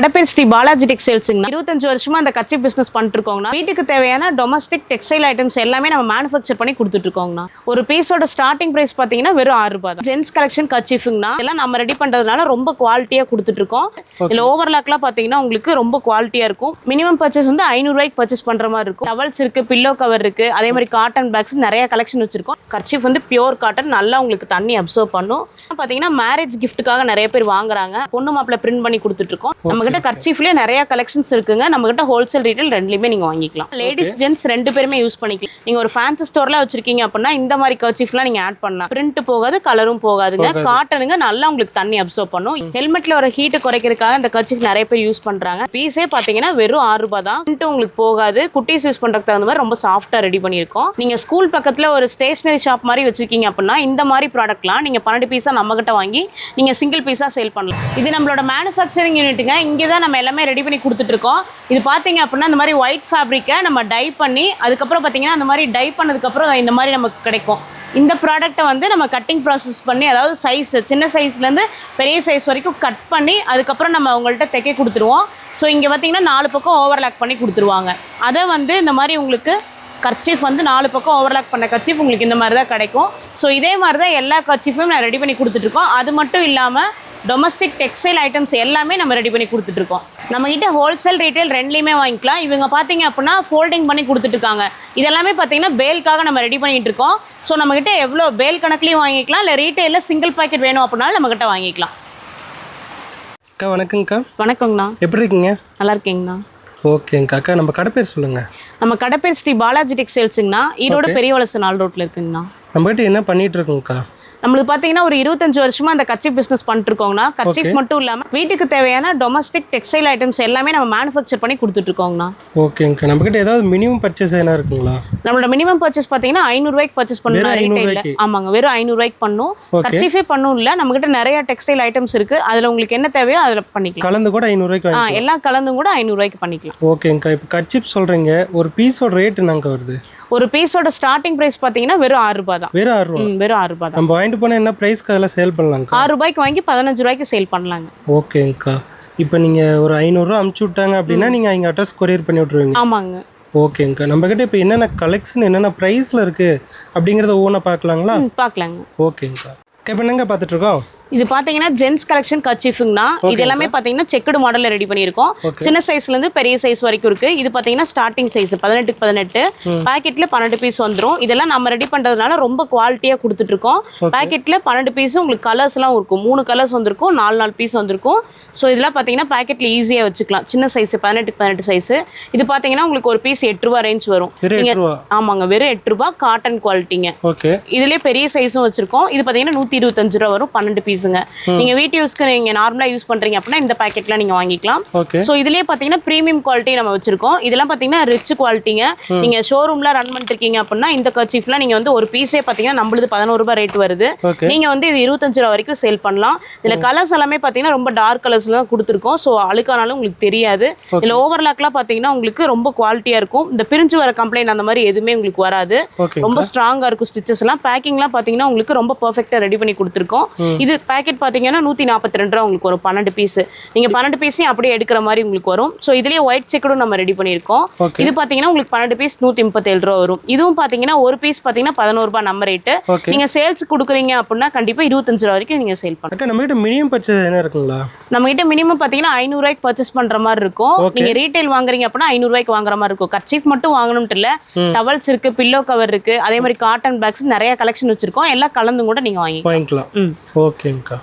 கடை பேர் ஸ்ரீ பாலாஜி டெக்ஸ்டைல்ஸுங்க இருபத்தஞ்சு வருஷமா அந்த கச்சி பிசினஸ் பண்ணிட்டு இருக்கோங்கண்ணா வீட்டுக்கு தேவையான டொமஸ்டிக் டெக்ஸ்டைல் ஐட்டம்ஸ் எல்லாமே நம்ம மேனுஃபேக்சர் பண்ணி கொடுத்துட்டு இருக்கோங்கண்ணா ஒரு பீஸோட ஸ்டார்டிங் பிரைஸ் பார்த்தீங்கன்னா வெறும் ஆறு ரூபாய் தான். ஜென்ஸ் கலெக்ஷன் கச்சிஃபுங்கண்ணா இதெல்லாம் நம்ம ரெடி பண்றதுனால ரொம்ப குவாலிட்டியா கொடுத்துட்டு இருக்கோம் இதுல ஓவர்லாக்லாம் பார்த்தீங்கன்னா உங்களுக்கு ரொம்ப குவாலிட்டியா இருக்கும். மினிமம் பர்ச்சேஸ் வந்து ஐநூறுரூவாய்க்கு பர்ச்சேஸ் பண்ற மாதிரி இருக்கும். டவல்ஸ் இருக்கு பில்லோ கவர் இருக்கு. அதே மாதிரி காட்டன் பேக்ஸ் நிறைய கலெக்ஷன் வச்சிருக்கோம். கர்ச்சீஃப் வந்து பியூர் காட்டன் நல்லா உங்களுக்கு தண்ணி அப்சர்வ் பண்ணும். பார்த்தீங்கன்னா மேரேஜ் கிஃப்ட்டுக்காக நிறைய பேர் வாங்குறாங்க. பொண்ணு மாப்பிள்ள பிரிண்ட் பண்ணி கொடுத்துட்டு இருக்கோம் நம்ம கிட்ட கர்ச்சீஃப்லேயே நிறைய கலெக்ஷன்ஸ் இருக்குங்க. நம்ம கிட்ட ஹோல்சேல் ரீட்டைல் ரெண்டுலையுமே நீங்க வாங்கிக்கலாம். லேடிஸ் ஜென்ட்ஸ் ரெண்டு பேருமே யூஸ் பண்ணிக்கலாம். நீங்க ஒரு ஃபேன்சி ஸ்டோர்ல வச்சிருக்கீங்க அப்படின்னா இந்த மாதிரி கர்ச்சீஃப்லாம் நீங்க ஆட் பண்ணலாம். பிரிண்ட் போகாது கலரும் போகாதுங்க. காட்டனுங்க நல்லா உங்களுக்கு தண்ணி அப்சர்வ் பண்ணும். ஹெல்மெட்ல வர ஹீட்டை குறைக்கிறதுக்காக இந்த கர்ச்சீஃப் நிறைய பேர் யூஸ் பண்றாங்க. பீஸே பாத்தீங்கன்னா வெறும் ஆறு ரூபாய் தான். Print உங்களுக்கு போகாது. குட்டீஸ் யூஸ் பண்றதுக்கு தகுந்த மாதிரி ரொம்ப சாஃப்டா ரெடி பண்ணியிருக்கோம். நீங்க ஸ்கூல் பக்கத்துல ஒரு ஸ்டேஷனரி ஷாப் மாதிரி வச்சிருக்கீங்க அப்படின்னா இந்த மாதிரி ப்ராடக்ட்லாம் நீங்க பன்னெண்டு பீஸா நம்ம கிட்ட வாங்கி நீங்க சிங்கிள் பீஸா சேல் பண்ணலாம். இது நம்மளோட மேனுஃபேக்சரிங் யூனிட்டுங்க இங்கே தான் நம்ம எல்லாமே ரெடி பண்ணி கொடுத்துட்ருக்கோம். இது பார்த்தீங்க அப்படின்னா இந்த மாதிரி ஒயிட் ஃபேப்ரிக்கை நம்ம டை பண்ணி அதுக்கப்புறம் பார்த்தீங்கன்னா அந்த மாதிரி டை பண்ணதுக்கப்புறம் இந்த மாதிரி நமக்கு கிடைக்கும். இந்த ப்ராடக்ட்டை வந்து நம்ம கட்டிங் ப்ராசஸ் பண்ணி அதாவது சைஸ் சின்ன சைஸ்லேருந்து பெரிய சைஸ் வரைக்கும் கட் பண்ணி அதுக்கப்புறம் நம்ம அவங்கள்ட்ட தைக்க கொடுத்துருவோம். ஸோ இங்கே பார்த்தீங்கன்னா நாலு பக்கம் ஓவர்லாக் பண்ணி கொடுத்துருவாங்க. அதை வந்து இந்த மாதிரி உங்களுக்கு கர்ச்சீஃப் வந்து நாலு பக்கம் ஓவர்லாக் பண்ண கர்ச்சீஃப் உங்களுக்கு இந்த மாதிரி தான் கிடைக்கும். ஸோ இதே மாதிரி தான் எல்லா கர்ச்சீஃபும் நான் ரெடி பண்ணி கொடுத்துட்ருக்கோம். அது மட்டும் இல்லாமல் டொமஸ்டிக் டெக்ஸ்டைல் ஐட்டம்ஸ் எல்லாமே நம்ம ரெடி பண்ணி கொடுத்துட்ருக்கோம். நம்மகிட்ட ஹோல்சேல் ரீட்டைல் ரெண்டுலேயுமே வாங்கிக்கலாம். இவங்க பார்த்தீங்க அப்படின்னா ஃபோல்டிங் பண்ணி கொடுத்துட்ருக்காங்க. இதெல்லாமே பார்த்தீங்கன்னா பேல்க்காக நம்ம ரெடி பண்ணிட்டு இருக்கோம் ஸோ நம்மகிட்ட எவ்வளோ பேல் கணக்குலையும் வாங்கிக்கலாம். இல்லை ரீட்டைலில் சிங்கிள் பாக்கெட் வேணும் அப்படின்னாலும் நம்மகிட்ட வாங்கிக்கலாம். அக்கா வணக்கங்கக்கா வணக்கங்கண்ணா எப்படி இருக்கீங்க? நல்லா இருக்கீங்கண்ணா. ஓகேங்கக்கா அக்கா நம்ம கடை பேர் சொல்லுங்கள் நம்ம கடை பேர் ஸ்ரீ பாலாஜி டெக்ஸ்டைல்ஸுங்கண்ணா. ஈரோடு பெரிய வளசு நாள் ரோட்டில் இருக்குங்கண்ணா. நம்மகிட்ட என்ன பண்ணிட்டு இருக்கோங்கக்கா? நம்மளுக்கு பார்த்தீங்கன்னா ஒரு இருபத்தஞ்சு வருஷமா அந்த கச்சி பிஸ்னஸ் பண்ணிட்டு இருக்கோங்கண்ணா கச்சி மட்டும் இல்லாமல் வீட்டுக்கு தேவையான டொமஸ்டிக் டெக்ஸ்டைல் ஐட்டம்ஸ் எல்லாமே நம்ம மேனுஃபேக்சர் பண்ணி கொடுத்துட்டு இருக்கோங்கண்ணா ஓகேங்கக்கா. நம்மகிட்ட ஏதாவது மினிமம் பர்ச்சேஸ் என்ன இருக்குங்களா? நம்மளோட மினிமம் பர்ச்சேஸ் பார்த்தீங்கன்னா ஐநூறுரூவாய்க்கு பர்ச்சேஸ் பண்ணலாம் வெறும் ரீட்டைலில்? ஆமாங்க வெறும் ஐநூறுரூவாய்க்கு பண்ணும். கச்சிஃபே பண்ணும் இல்லை நம்மகிட்ட நிறைய டெக்ஸ்டைல் ஐட்டம்ஸ் இருக்கு. அதில் உங்களுக்கு என்ன தேவையோ அதில் பண்ணிக்கலாம். கலந்து கூட ஐநூறுரூவாய்க்கு ஆ எல்லாம் கலந்தும் கூட ஐநூறுரூவாய்க்கு பண்ணிக்கலாம். ஓகேங்கக்கா. இப்போ கட்சிப் சொல்கிறீங்க ஒரு பீஸோட ரேட் என்னங்க வருது? ஒரு பீஸோட ஸ்டார்டிங் ப்ரைஸ் பார்த்தீங்கன்னா வெறும் ஆறு ரூபாய் தான். வெறும் ஆறு ரூபா. ம், வெறும் ஆறு ரூபாய் தான். நம்ம வாங்கிட்டு போனால் என்ன ப்ரைஸ்க்கு அதெல்லாம் சேல் பண்ணலாங்க்கா ஆறு ரூபாய்க்கு வாங்கி பதினஞ்சு ரூபாய்க்கு சேல் பண்ணலாங்க. ஓகேங்கக்கா இப்போ நீங்கள் ஒரு ஐநூறுரூவா அமுச்சு விட்டாங்க அப்படின்னா நீங்கள் எங்கள் அட்ரஸ் கொரியர் பண்ணி விட்ருவீங்க ஆமாங்க. ஓகேங்கக்கா நம்மக்கிட்ட இப்போ என்னென்ன கலெக்ஷன் என்னென்ன ப்ரைஸில் இருக்குது அப்படிங்கிறத ஓனாக பார்க்கலாங்களா? பார்க்கலாங்க. ஓகேங்கக்கா இப்போ என்னங்க பார்த்துட்ருக்கோம் இது பாத்தீங்கன்னா ஜென்ஸ் கலெக்ஷன் கச்சிஃபுங்கண்ணா இது எல்லாமே பாத்தீங்கன்னா செக்குடு மாடல்ல ரெடி பண்ணியிருக்கோம். சின்ன சைஸ்ல இருந்து பெரிய சைஸ் வரைக்கும் இருக்கு. இது பாத்தீங்கன்னா ஸ்டார்டிங் சைஸ் பதினெட்டுக்கு பதினெட்டு. பாக்கெட்ல பன்னெண்டு பீஸ் வந்துரும். இதெல்லாம் நம்ம ரெடி பண்றதுனால ரொம்ப குவாலிட்டியா கொடுத்துட்டு இருக்கோம் பாக்கெட்ல பன்னெண்டு பீஸ் உங்களுக்கு கலர்ஸ் எல்லாம் இருக்கும். மூணு கலர்ஸ் வந்திருக்கும். நாலு நாலு பீஸ் வந்திருக்கும். ஸோ இதெல்லாம் பாத்தீங்கன்னா பாக்கெட்ல ஈஸியா வச்சுக்கலாம். சின்ன சைஸ் பதினெட்டுக்கு பதினெட்டு சைஸ் இது பாத்தீங்கன்னா உங்களுக்கு ஒரு பீஸ் எட்டு ரூபா ரேஞ்ச் வரும். நீங்க ரூபா? ஆமாங்க வெறும் எட்டு ரூபாய் காட்டன் குவாலிட்டிங்க இதுலயே பெரிய சைஸும் வச்சிருக்கோம். இது பாத்தீங்கன்னா நூத்தி இருபத்தஞ்சு ரூபா வரும். பன்னெண்டு பீஸுங்க நீங்க வீட்டு யூஸ்க்கு நீங்க நார்மலா யூஸ் பண்றீங்க அப்படின்னா இந்த பாக்கெட்ல நீங்க வாங்கிக்கலாம். ஸோ இதுலயே பாத்தீங்கன்னா ப்ரீமியம் குவாலிட்டி நம்ம வச்சிருக்கோம். இதெல்லாம் பாத்தீங்கன்னா ரிச் குவாலிட்டிங்க நீங்க ஷோரூம்ல ரன் பண்ணிட்டு இருக்கீங்க அப்படின்னா இந்த கர்ச்சீஃப்லாம் நீங்க வந்து ஒரு பீஸே பாத்தீங்கன்னா நம்மளுது பதினோரு ரூபாய் ரேட் வருது. நீங்க வந்து இது இருபத்தஞ்சு ரூபா வரைக்கும் சேல் பண்ணலாம். இதுல கலர்ஸ் எல்லாமே பாத்தீங்கன்னா ரொம்ப டார்க் கலர்ஸ்ல தான் கொடுத்துருக்கோம். ஸோ அழுக்கானாலும் உங்களுக்கு தெரியாது. இதுல ஓவர்லாக்லாம் பாத்தீங்கன்னா உங்களுக்கு ரொம்ப குவாலிட்டியா இருக்கும். இந்த பிரிஞ்சு வர கம்ப்ளைண்ட் அந்த மாதிரி எதுவுமே உங்களுக்கு வராது. ரொம்ப ஸ்ட்ராங்கா இருக்கும் ஸ்டிச்சஸ் எல்லாம் பேக்கிங்லாம் பாத்தீங்கன்னா உங்களுக்கு ரொம்ப பெர்ஃபெக்ட்டா ரெடி பண்ணி கொடுத்துருக்கோம். இது பேக்கெட் பாத்தீங்கன்னா நூத்தி நாற்பத்தி ரெண்டு ரூபா உங்களுக்கு வரும். பன்னெண்டு பீஸ் நீங்க பன்னெண்டு பீஸையும் அப்படியே எடுக்கிற மாதிரி உங்களுக்கு வரும். ஸோ இதுலயே ஒயிட் செக்கடும் நம்ம ரெடி பண்ணியிருக்கோம். ஓகே இது பாத்தீங்கன்னா உங்களுக்கு பன்னெண்டு பீஸ் நூத்தி முப்பத்தேழு ரூபா வரும். இதுவும் பாத்தீங்கன்னா ஒரு பீஸ் பாத்தீங்கன்னா பதினோரு ரூபாய் நம்ம ரேட்டு ஓகே நீங்க சேல்ஸ் கொடுக்குறீங்க அப்படின்னா கண்டிப்பா இருபத்தஞ்சு ரூபா வரைக்கும் நீங்க சேல் பண்ணலாம். அக்கா நம்மகிட்ட மினிமம் பர்ச்சேஸ் என்ன இருக்குங்களா? நம்ம கிட்ட மினிமம் பாத்தீங்கன்னா ஐநூறு ரூபாய்க்கு பர்ச்சேஸ் பண்ற மாதிரி இருக்கும். Okay. நீங்க ரீட்டைல் வாங்குறீங்க அப்படின்னா ஐநூறு ரூபாய்க்கு வாங்குற மாதிரி இருக்கும். கர்ச்சீஃப் மட்டும் வாங்கணும்ட்டு இல்ல. டவல்ஸ் இருக்கு பில்லோ கவர் இருக்கு. அதே மாதிரி காட்டன் பேக்ஸ் நிறைய கலெக்ஷன் வச்சிருக்கோம். எல்லாம் கலந்து கூட நீங்க வாங்கிக்கலாம். வாங்கிக்கலாம். ம். ஓகேங்கக்கா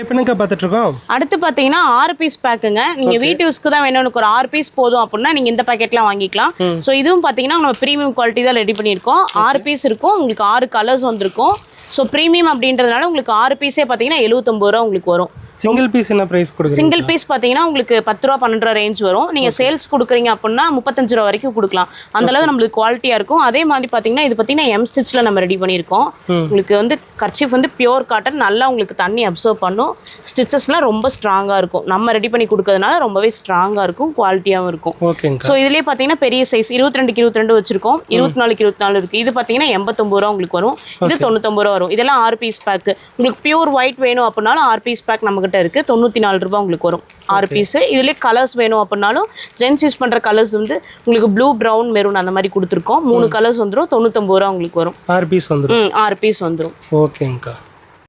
இப்போ என்னக்கா பார்த்துட்ருக்கோம் அடுத்து பாத்தீங்கன்னா ஆறு பீஸ் பேக்குங்க. நீங்க வீட்டு யூஸ்க்கு தான் வேணும் எனக்கு ஒரு ஆறு பீஸ் போதும் அப்படின்னா நீங்க இந்த பாக்கெட்லாம் வாங்கிக்கலாம். ஸோ இதுவும் பாத்தீங்கன்னா நம்ம ப்ரீமியம் குவாலிட்டி தான் ரெடி பண்ணியிருக்கோம். ஆறு பீஸ் இருக்கும். உங்களுக்கு ஆறு கலர்ஸ் வந்திருக்கும். ஸோ ப்ரீமியம் அப்படின்றதுனால உங்களுக்கு ஆறு பீஸே பார்த்தீங்கன்னா எழுபத்தொம்பது ரூபா உங்களுக்கு வரும். சிங்கிள் பீஸ் என்ன ப்ரைஸ் கொடுக்குறீங்க? சிங்கிள் பீஸ் பார்த்தீங்கன்னா உங்களுக்கு பத்து ரூபா பன்னெண்டு ரூபா ரேஞ்ச் வரும். நீங்கள் சேல்ஸ் கொடுக்குறீங்க அப்படின்னா முப்பத்தஞ்சு ரூபா வரைக்கும் கொடுக்கலாம். அந்த அளவு நம்மளுக்கு குவாலிட்டியாக இருக்கும். அதே மாதிரி பார்த்தீங்கன்னா இது பார்த்தீங்கன்னா எம் ஸ்டிச்சில் நம்ம ரெடி பண்ணியிருக்கோம். உங்களுக்கு வந்து கர்ச்சீஃப் வந்து பியூர் காட்டன் நல்லா உங்களுக்கு தண்ணி அப்சர்வ் பண்ணும். ஸ்டிச்சஸ்லாம் ரொம்ப ஸ்ட்ராங்காக இருக்கும். நம்ம ரெடி பண்ணி கொடுக்கறதுனால ரொம்பவே ஸ்ட்ராங்காக இருக்கும் குவாலிட்டியாகவும் இருக்கும். ஓகேங்கக்கா ஸோ இதுலேயே பார்த்தீங்கன்னா பெரிய சைஸ் இருபத்தி ரெண்டுக்கு இருபத்தி ரெண்டு வச்சிருக்கோம். இருபத்தி நாலுக்கு இருபத்தி நாலு இருக்குது இது பார்த்தீங்கன்னா எண்பத்தொம்பது ரூபா உங்களுக்கு வரும். இது தொண்ணூத்தொம்பது ரூபா வரும். இதெல்லாம் ஆறு பீஸ் பேக்கு உங்களுக்கு பியூர் ஒயிட் வேணும் அப்படின்னாலும் ஆறு பீஸ் பேக் நம்மகிட்ட இருக்கு. தொண்ணூற்றி நாலு ரூபாய் உங்களுக்கு வரும். ஆறு பீஸ் இதுலேயே கலர்ஸ் வேணும் அப்படின்னாலும் ஜென்ஸ் யூஸ் பண்ணுற கலர்ஸ் வந்து உங்களுக்கு ப்ளூ ப்ரௌன் மெரூன் அந்த மாதிரி கொடுத்துருக்கோம். மூணு கலர்ஸ் வந்துடும் தொண்ணூத்தொம்பது ரூபா உங்களுக்கு வரும். ஆறு பீஸ் வந்துடும் ஆறு பீஸ் வந்துடும் ஓகேங்க்கா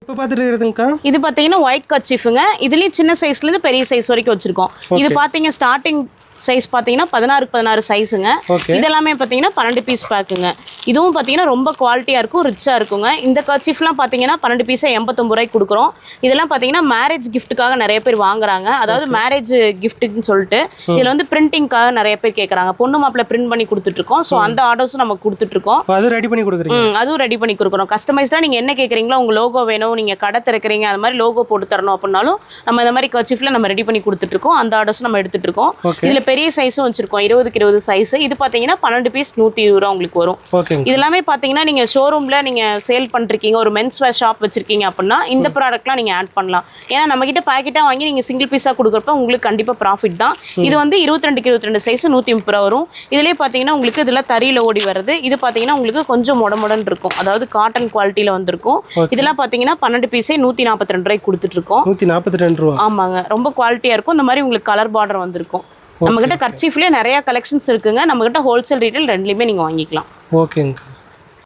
இப்போ பார்த்துட்டு இருக்கிறதுங்கக்கா? இது பார்த்தீங்கன்னா ஒயிட் கச்சிஃபுங்க இதுலேயும் சின்ன சைஸ்லேருந்து பெரிய சைஸ் வரைக்கும் வச்சுருக்கோம். இது பார்த்தீங்க ஸ்டார்டிங் சைஸ் பார்த்தீங்கன்னா பதினாறுக்கு பதினாறு சைஸுங்க இதெல்லாமே பார்த்தீங்கன்னா பன்னெண்டு பீஸ் பேக்குங்க இதுவும் பார்த்தீங்கன்னா ரொம்ப குவாலிட்டியாக இருக்கும் ரிச்சாக இருக்குங்க. இந்த கர்ச்சீஃப்லாம் பார்த்தீங்கன்னா பன்னெண்டு பீஸை எண்பத்தொம்பது ரூபாய்க்கு கொடுக்குறோம். இதெல்லாம் பார்த்தீங்கன்னா மேரேஜ் கிஃப்ட்டுக்காக நிறைய பேர் வாங்குறாங்க. அதாவது மேரேஜ் கிஃப்ட்டுன்னு சொல்லிட்டு இதில் வந்து பிரிண்டிங்காக நிறைய பேர் கேட்குறாங்க பொண்ணு மாப்பிள்ளை பிரிண்ட் பண்ணி கொடுத்துட்ருக்கோம். ஸோ அந்த ஆர்டர்ஸும் நம்ம கொடுத்துட்ருக்கோம். இப்போ அது ரெடி பண்ணி கொடுக்குறீங்க? ம் அதுவும் ரெடி பண்ணி கொடுக்குறோம். கஸ்டமைஸ்டாக நீங்கள் என்ன கேட்குறீங்களோ உங்கள் லோகோ வேணும் நீங்கள் கடை திறக்கிறீங்க அது மாதிரி லோகோ போட்டு தரணும் அப்படின்னாலும் நம்ம இந்த மாதிரி கர்ச்சிஃபில் நம்ம ரெடி பண்ணி கொடுத்துட்ருக்கோம். அந்த ஆர்டர்ஸும் நம்ம எடுத்துகிட்டு இருக்கோம் இதில் பெரிய சைஸும் வச்சுருக்கோம். இருபதுக்கு இருபது சைஸ் இது பார்த்தீங்கன்னா பன்னெண்டு பீஸ் நூற்றி இருபது ரூபா உங்களுக்கு வரும். இது எல்லாமே பார்த்தீங்கன்னா நீங்கள் ஷோரூமில் நீங்கள் சேல் பண்ணிருக்கீங்க ஒரு மென்ஸ் வேர் ஷாப் வச்சிருக்கீங்க அப்படின்னா இந்த ப்ராடக்ட்லாம் நீங்கள் ஆட் பண்ணலாம். ஏன்னா நம்மக்கிட்ட பேக்கெட்டாக வாங்கி நீங்கள் சிங்கிள் பீஸாக கொடுக்குறப்ப உங்களுக்கு கண்டிப்பாக ப்ராஃபிட் தான். இது வந்து இருபத்தி ரெண்டுக்கு இருபத்தி ரெண்டு சைஸ் நூற்றி முப்பது ரூபா வரும். இதுலேயே பார்த்தீங்கன்னா உங்களுக்கு இதில் தறியில் ஓடி வருது. இது பார்த்தீங்கன்னா உங்களுக்கு கொஞ்சம் முடமுடன் இருக்கும். அதாவது காட்டன் குவாலிட்டியில் வந்திருக்கும். இதெல்லாம் பார்த்தீங்கன்னா பன்னெண்டு பீஸே நூற்றி நாற்பத்தி ரெண்டு ரூபாய்க்கு கொடுத்துட்ருக்கோம். நூற்றி நாற்பத்தி ரெண்டு ரூபா. ஆமாங்க. ரொம்ப குவாலிட்டியாக இருக்கும். இந்த மாதிரி உங்களுக்கு கலர் பார்டர் வந்திருக்கும். நம்மக்கிட்ட கர்ச்சீஃப்லேயே நிறைய கலெக்ஷன்ஸ் இருக்குங்க. நம்மக்கிட்ட ஹோல்சேல் ரீட்டைல் ரெண்டுலேயுமே நீங்கள் வாங்கிக்கலாம். ஓகேங்கக்கா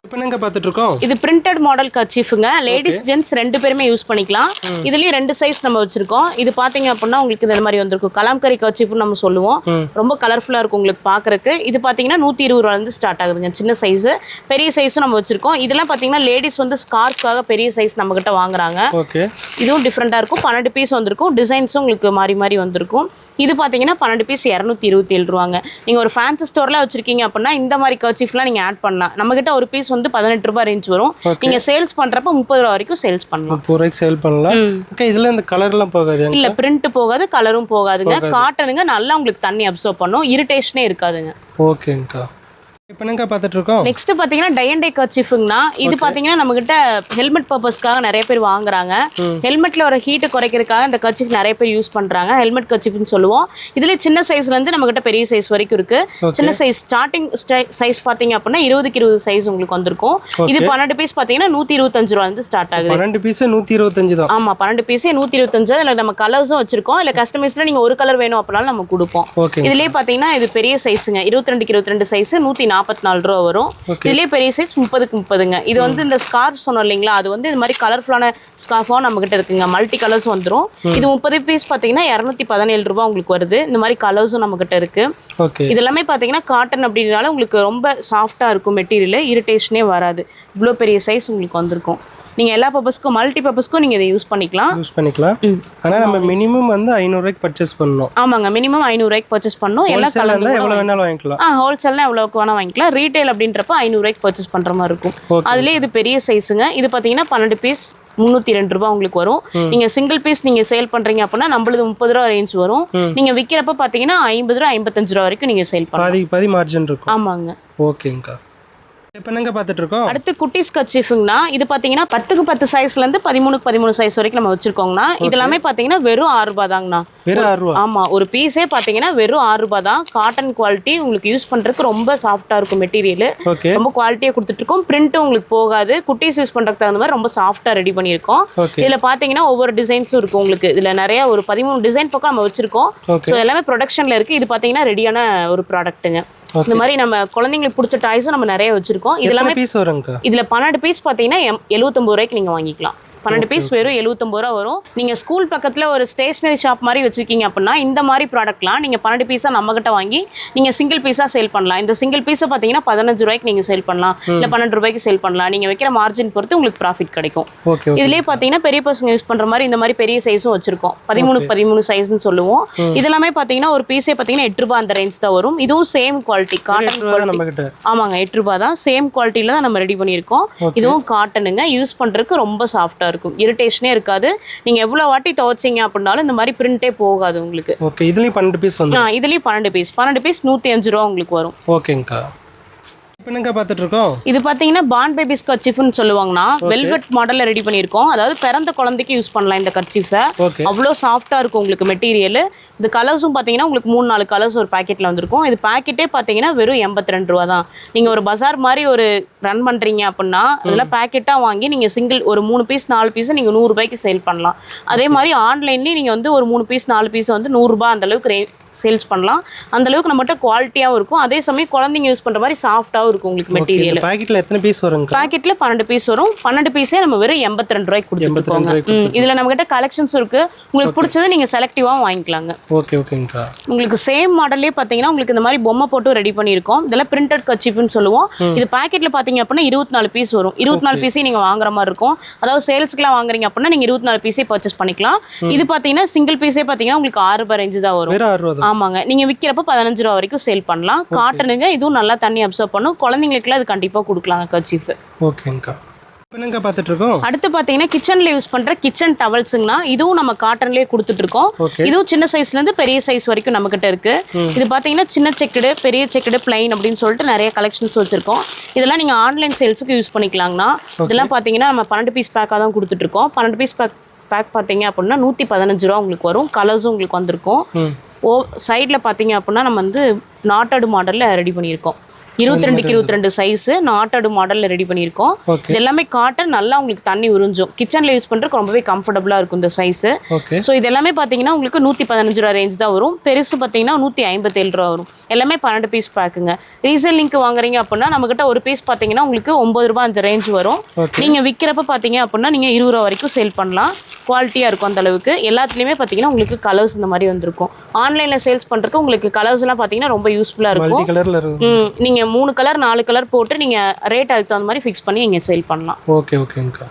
இப்போ பார்த்துட்டு இருக்கோம் இது பிரிண்டட் மாடல் கர்ச்சீஃபுங்க லேடிஸ் ஜென்ட்ஸ் ரெண்டு பேருமே யூஸ் பண்ணிக்கலாம். இதுலயும் ரெண்டு சைஸ் நம்ம வச்சிருக்கோம். இது பாத்தீங்க அப்படின்னா உங்களுக்கு இந்த மாதிரி வந்திருக்கும். கலாம்கரி கர்ச்சீஃப்னு நம்ம சொல்லுவோம். ரொம்ப கலர்ஃபுல்லா இருக்கும் உங்களுக்கு பாக்குறதுக்கு. இது பாத்தீங்கன்னா நூத்தி இருபது ரூபால இருந்து ஸ்டார்ட் ஆகுதுங்க. சின்ன சைஸ் பெரிய சைஸும் நம்ம வச்சிருக்கோம். இதெல்லாம் பாத்தீங்கன்னா லேடிஸ் வந்து ஸ்கார்ஃப்காக பெரிய சைஸ் நம்ம கிட்ட வாங்குறாங்க. இதுவும் டிஃப்ரெண்ட்டாக இருக்கும். பன்னெண்டு பீஸ் வந்திருக்கும். டிசைன்ஸும் உங்களுக்கு மாறி மாறி வந்திருக்கும். இது பார்த்தீங்கன்னா பன்னெண்டு பீஸ் இரநூத்தி இருபத்தி ஏழு ரூபாங்க. நீங்கள் ஒரு ஃபேன்சி ஸ்டோரில் வச்சிருக்கீங்க அப்படின்னா இந்த மாதிரி கர்ச்சீஃப்லாம் நீங்கள் ஆட் பண்ணலாம். நம்மக்கிட்ட ஒரு பீஸ் வந்து பதினெட்டு ரூபாய் ரேஞ்ச் வரும். நீங்கள் சேல்ஸ் பண்ணுறப்ப முப்பது ரூபா வரைக்கும் சேல்ஸ் பண்ணலாம். முப்பது ரூபாய்க்கு சேல் பண்ணலாம். ஓகே இதில் இந்த கலர்லாம் போகாது இல்ல பிரிண்ட் போகாது கலரும் போகாதுங்க. காட்டனுங்க நல்லா உங்களுக்கு தண்ணி அப்சர்வ் பண்ணும். இரிட்டேஷனே இருக்காதுங்க. ஓகேங்கக்கா இப்போ என்னங்க பார்த்துட்டு இருக்கோம் நெக்ஸ்ட் பாத்தீங்கன்னா டை அண்ட் டை கர்ச்சிஃபுங்கனா இது பாத்தீங்கன்னா நம்ம கிட்ட ஹெல்மெட் பர்பஸ்க்காக நிறைய பேர் வாங்குறாங்க. ஹெல்மெட்ல வர ஹீட்டை குறைக்கிறதுக்காக இந்த கர்ச்சிஃப் நிறைய பேர் யூஸ் பண்றாங்க. ஹெல்மெட் கர்ச்சிஃப்னு சொல்லுவோம். இதுல சின்ன சைஸ்ல இருந்து நம்ம கிட்ட பெரிய சைஸ் வரைக்கும் இருக்கு. சின்ன சைஸ் ஸ்டார்டிங் சைஸ் பாத்தீங்க அப்படின்னா இருபதுக்கு இருபது சைஸ் உங்களுக்கு வந்திருக்கும். இது பன்னெண்டு பீஸ் பாத்தீங்கன்னா நூத்தி இருபத்தஞ்சு ரூபா வந்து ஸ்டார்ட் ஆகுது. பன்னெண்டு பீஸு நூற்றி இருபத்தஞ்சு தான். ஆமா பன்னெண்டு பீஸே நூத்தி இருபத்தஞ்சு. அதுல நம்ம கலர்ஸும் வச்சிருக்கோம். இல்ல கஸ்டமைஸ்ல நீங்க ஒரு கலர் வேணும் அப்படின்னாலும் நம்ம கொடுப்போம். இதுலயே பாத்தீங்கன்னா இது பெரிய சைஸுங்க இருபத்தி ரெண்டுக்கு இருபத்தி ரெண்டு சைஸ் நூத்தி நாற்பத்தி நாலு ரூபா வரும். இதுலயே பெரிய சைஸ் முப்பதுக்கு முப்பதுங்க. இது வந்து இந்த ஸ்கார்ப் சொன்னோம் இல்லைங்களா? அது வந்து இது மாதிரி கலர்ஃபுல்லான ஸ்கார்ஃபாக நம்ம கிட்ட இருக்குங்க. மல்டி கலர்ஸ் வந்துரும். இது முப்பது பீஸ் பாத்தீங்கன்னா இரநூத்தி பதினேழு ரூபாய் உங்களுக்கு வருது. இந்த மாதிரி கலர்ஸும் நம்ம கிட்ட இருக்கு. இது எல்லாமே பாத்தீங்கன்னா காட்டன் அப்படின்றனால உங்களுக்கு ரொம்ப சாஃப்டா இருக்கும் மெட்டீரியல் இரிட்டேஷனே வராது. இவ்வளோ பெரிய சைஸ் உங்களுக்கு வந்திருக்கும். நீங்க எல்லா பர்பஸ்க்கும் மல்டி பர்பஸ்க்கும் நீங்க இதை யூஸ் பண்ணிக்கலாம். யூஸ் பண்ணிக்கலாம். ஆனால் நம்ம மினிமம் வந்து ஐநூறுரூவாய்க்கு பர்ச்சேஸ் பண்ணணும். ஆமாங்க மினிமம் ஐநூறுரூவாய்க்கு பர்ச்சேஸ் பண்ணணும். கலந்து இருந்தால் எவ்வளோ வேணாலும் வாங்கிக்கலாம். ஆ ஹோல்சேல்னா எவ்வளோக்கு வேணால் வாங்கிக்கலாம். ரீட்டைல் அப்படின்றப்ப ஐநூறுரூவாய்க்கு பர்ச்சேஸ் பண்ணுற மாதிரி இருக்கும். அதுலேயே இது பெரிய சைஸுங்க இது பார்த்தீங்கன்னா பன்னெண்டு பீஸ் முந்நூற்றி ரெண்டு ரூபா உங்களுக்கு வரும். நீங்கள் சிங்கிள் பீஸ் நீங்கள் சேல் பண்ணுறீங்க அப்படின்னா நம்மளது முப்பது ரூபா ரேஞ்ச் வரும். நீங்கள் விற்கிறப்ப பார்த்தீங்கன்னா ஐம்பது ரூபா ஐம்பத்தஞ்சு ரூபா வரைக்கும் நீங்கள் சேல் பாதி பாதி மார்ஜின் இருக்கும். ஆமாங்க. ஓகேங்கக்கா இப்போ என்னங்க பார்த்துட்டு இருக்கோம் அடுத்து குட்டீஸ் கச்சிஃபுங்கண்ணா இது பார்த்தீங்கன்னா பத்துக்கு பத்து சைஸ்லேருந்து பதிமூணுக்கு பதிமூணு சைஸ் வரைக்கும் நம்ம வச்சிருக்கோங்கண்ணா இது எல்லாமே பார்த்தீங்கன்னா வெறும் ஆறு ரூபா தாங்கண்ணா வெறும் ஆறு ரூபா? ஆமா ஒரு பீஸே பார்த்தீங்கன்னா வெறும் ஆறு ரூபாய் தான். காட்டன் குவாலிட்டி உங்களுக்கு யூஸ் பண்றதுக்கு ரொம்ப சாஃப்டா இருக்கும் மெட்டீரியல் ரொம்ப குவாலிட்டியாக கொடுத்துட்டு இருக்கோம் பிரிண்ட்டும் உங்களுக்கு போகாது. குட்டீஸ் யூஸ் பண்ணுறதுக்கு தகுந்த மாதிரி ரொம்ப சாஃப்டாக ரெடி பண்ணியிருக்கோம். இதில் பார்த்தீங்கன்னா ஒவ்வொரு டிசைன்ஸும் இருக்கும் உங்களுக்கு. இதில் நிறைய ஒரு பதிமூணு டிசைன் பக்கம் நம்ம வச்சிருக்கோம். ஸோ எல்லாமே ப்ரொடக்ஷனில் இருக்குது இது பார்த்தீங்கன்னா ரெடியான ஒரு ப்ராடக்ட்டுங்க இந்த மாதிரி நம்ம குழந்தைங்களுக்கு பிடிச்ச டாய்ஸும் நம்ம நிறைய வச்சிருக்கோம். இது எல்லாமே பீஸ் வருங்கக்கா இதில் பன்னெண்டு பீஸ் பார்த்தீங்கன்னா எம் எழுபத்தொம்பது ரூபாய்க்கு நீங்கள் வாங்கிக்கலாம். பன்னெண்டு பீஸ் வெறும் எழுபத்தொம்பது ரூபா வரும். நீங்கள் ஸ்கூல் பக்கத்தில் ஒரு ஸ்டேஷனரி ஷாப் மாதிரி வச்சிருக்கீங்க அப்படின்னா இந்த மாதிரி ப்ராடக்ட்லாம் நீங்கள் பன்னெண்டு பீஸாக நம்மகிட்ட வாங்கி நீங்கள் சிங்கிள் பீஸாக சேல் பண்ணலாம். இந்த சிங்கிள் பீஸை பார்த்தீங்கன்னா பதினஞ்சு ரூபாய்க்கு நீங்கள் சேல் பண்ணலாம். இல்லை பன்னெண்டு ரூபாய்க்கு சேல் பண்ணலாம். நீங்கள் வைக்கிற மார்ஜின் பொறுத்து உங்களுக்கு ப்ராஃபிட் கிடைக்கும். இதுலயே பார்த்தீங்கன்னா பெரிய பசங்க யூஸ் பண்ற மாதிரி இந்த மாதிரி பெரிய சைஸும் வச்சிருக்கோம். பதிமூணு பதிமூணு சைஸ்னு சொல்லுவோம். இதெல்லாமே பார்த்தீங்கன்னா ஒரு பீஸே பார்த்தீங்கன்னா எட்டு ரூபாய் அந்த ரேஞ்ச் தான் வரும். இதுவும் சேம் குவாலிட்டி காட்டன் ரூபா ஆமாங்க எட்டு ரூபாய் தான். சேம் குவாலிட்டியில தான் நம்ம ரெடி பண்ணியிருக்கோம். இதுவும் காட்டனுங்க யூஸ் பண்றதுக்கு ரொம்ப சாஃப்டா இருக்கும் இரிட்டேஷனே இருக்காது. நீங்க எவ்வளவு வாட்டி துவைச்சீங்க அப்படின்னாலும் இந்த மாதிரி பிரிண்டே போகாது உங்களுக்கு. ஓகே இதுலேயும் பன்னெண்டு பீஸ் வந்து ஆ இதுலயும் பன்னெண்டு பீஸ் பன்னெண்டு பீஸ் நூத்தி அஞ்சு ரூபா உங்களுக்கு வரும். ஓகேங்கக்கா என்னங்க பார்த்துட்டு இருக்கோம் இது பார்த்தீங்கன்னா பான் பேபிஸ் கர்ச்சிஃப்னு சொல்லுவாங்கன்னா வெல்வெட் மாடலில் ரெடி பண்ணியிருக்கோம். அதாவது பிறந்த குழந்தைக்கு யூஸ் பண்ணலாம் இந்த கர்ச்சிஃபை. அவ்வளோ சாஃப்டாக இருக்கும் உங்களுக்கு மெட்டீரியல். இது கலர்ஸும் பார்த்தீங்கன்னா உங்களுக்கு மூணு நாலு கலர்ஸ் ஒரு பாக்கெட்டில் வந்திருக்கும். இது பாக்கெட்டே பார்த்தீங்கன்னா வெறும் எண்பத்தி ரெண்டு ரூபா தான். நீங்கள் ஒரு பஜார் மாதிரி ஒரு ரன் பண்ணுறீங்க அப்படின்னா இதில் பேக்கெட்டாக வாங்கி நீங்கள் சிங்கிள் ஒரு மூணு பீஸ் நாலு பீஸ் நீங்கள் நூறுரூபாய்க்கு சேல் பண்ணலாம். அதே மாதிரி ஆன்லைன்லேயும் நீங்கள் வந்து ஒரு மூணு பீஸ் நாலு பீஸ் வந்து நூறுரூபா அந்த அளவுக்கு ரே சேல்ஸ் பண்ணலாம். அந்த அளவுக்கு நம்மகிட்ட குவாலிட்டியாகவும் இருக்கும். அதே சமயம் குழந்தைங்க யூஸ் பண்ணுற மாதிரி சாஃப்டாகவும் இருக்கும் உங்களுக்கு மெட்டீரியல் பாக்கெட்டில் எத்தனை பீஸ் வருங்க பாக்கெட்ல பன்னெண்டு பீஸ் வரும். பன்னெண்டு பீஸே நம்ம வெறும் எண்பத்தி ரெண்டு ரூபாய்க்கு கொடுத்துருக்கோங்க இதுல நம்ம கிட்ட கலெக்ஷன்ஸ் இருக்கு. உங்களுக்கு பிடிச்சது நீங்க செலக்டிவாகவும் வாங்கிக்கலாங்க. ஓகே ஓகேங்கக்கா உங்களுக்கு சேம் மாடல்லே பார்த்தீங்கன்னா உங்களுக்கு இந்த மாதிரி பொம்மை போட்டு ரெடி பண்ணியிருக்கோம். இதெல்லாம் பிரிண்டட் கச்சிப்புன்னு சொல்லுவோம். இது பாக்கெட்ல பார்த்தீங்க அப்படின்னா இருபத்தி நாலு பீஸ் வரும் இருபத்தி நாலு பீஸே நீங்க வாங்குற மாதிரி இருக்கும். அதாவது சேல்ஸ்க்குலாம் வாங்குறீங்க அப்படின்னா நீங்க இருபத்தி நாலு பீஸே பர்ச்சேஸ் பண்ணிக்கலாம். இது பார்த்தீங்கன்னா சிங்கிள் பீஸே பார்த்தீங்கன்னா உங்களுக்கு ஆறு ரூபாய் ரேஞ்சு தான் வரும். தான் ஆமாங்க. நீங்க விற்கிறப்ப பதினஞ்சு ரூபா வரைக்கும் சேல் பண்ணலாம். காட்டனுங்க. இதுவும் நல்லா தண்ணி அப்சர்வ் பண்ணும். குழந்தைங்களுக்குலாம் இது கண்டிப்பா கொடுக்கலாங்க கர்ச்சீஃப் ஓகேங்கக்கா இப்போ என்னங்க பார்த்துட்டு இருக்கோம் அடுத்து பார்த்தீங்கன்னா கிச்சனில் யூஸ் பண்ணுற கிச்சன் டவல்ஸுங்கண்ணா இதுவும் நம்ம காட்டன்லேயே கொடுத்துட்டு இருக்கோம் இதுவும் சின்ன சைஸ்லேருந்து பெரிய சைஸ் வரைக்கும் நம்மக்கிட்ட இருக்கு. இது பார்த்தீங்கன்னா சின்ன செக்குடு பெரிய செக்குடு பிளைன் அப்படின்னு சொல்லிட்டு நிறைய கலெக்ஷன்ஸ் வச்சிருக்கோம். இதெல்லாம் நீங்கள் ஆன்லைன் சேல்ஸுக்கு யூஸ் பண்ணிக்கலாங்கண்ணா. இதெல்லாம் பார்த்தீங்கன்னா நம்ம பன்னெண்டு பீஸ் பேக்காக தான் கொடுத்துட்ருக்கோம் பன்னெண்டு பீஸ் பேக் பேக் பார்த்தீங்க அப்படின்னா நூற்றி பதினஞ்சு ரூபா உங்களுக்கு வரும். கலர்ஸும் உங்களுக்கு வந்திருக்கும். ஓ சைடில் பார்த்தீங்க அப்படின்னா நம்ம வந்து நாட்டடு மாடலில் ரெடி பண்ணியிருக்கோம். இருபத்தி ரெண்டுக்கு இருபத்தி ரெண்டு சைஸு நாட்டடு மாடலில் ரெடி பண்ணியிருக்கோம். இது எல்லாமே காட்டன் நல்லா உங்களுக்கு தண்ணி உறிஞ்சும். கிச்சனில் யூஸ் பண்ணுறதுக்கு ரொம்பவே கம்ஃபர்டபுளாக இருக்கும் இந்த சைஸு ஸோ இது எல்லாமே பார்த்தீங்கன்னா உங்களுக்கு நூற்றி பதினஞ்சு ரூபா ரேஞ்ச் தான் வரும். பெருசு பார்த்தீங்கன்னா நூற்றி ஐம்பத்தேழு ரூபா வரும். எல்லாமே பன்னெண்டு பீஸ் பேக்குங்க ரீசேல் லிங்க் வாங்குறீங்க அப்படின்னா நம்மக்கிட்ட ஒரு பீஸ் பார்த்தீங்கன்னா உங்களுக்கு ஒம்பது ரூபா அந்த ரேஞ்ச் வரும். ஓகே நீங்கள் விற்கிறப்ப பார்த்தீங்க அப்படின்னா நீங்கள் இருபது ரூபா வரைக்கும் சேல் பண்ணலாம். குவாலிட்டியாக இருக்கும் அந்த அளவுக்கு. எல்லாத்துலேயுமே பார்த்தீங்கன்னா உங்களுக்கு கலர்ஸ் இந்த மாதிரி வந்திருக்கும். ஆன்லைனில் சேல்ஸ் பண்ணுறதுக்கு உங்களுக்கு கலர்ஸ்லாம் பார்த்தீங்கன்னா ரொம்ப யூஸ்ஃபுல்லாக இருக்கும். நீங்கள் மூணு கலர் நாலு கலர் போட்டு நீங்கள் ரேட் அதுக்கு தகுந்த மாதிரி ஃபிக்ஸ் பண்ணி நீங்கள் சேல் பண்ணலாம். ஓகே ஓகேங்கக்கா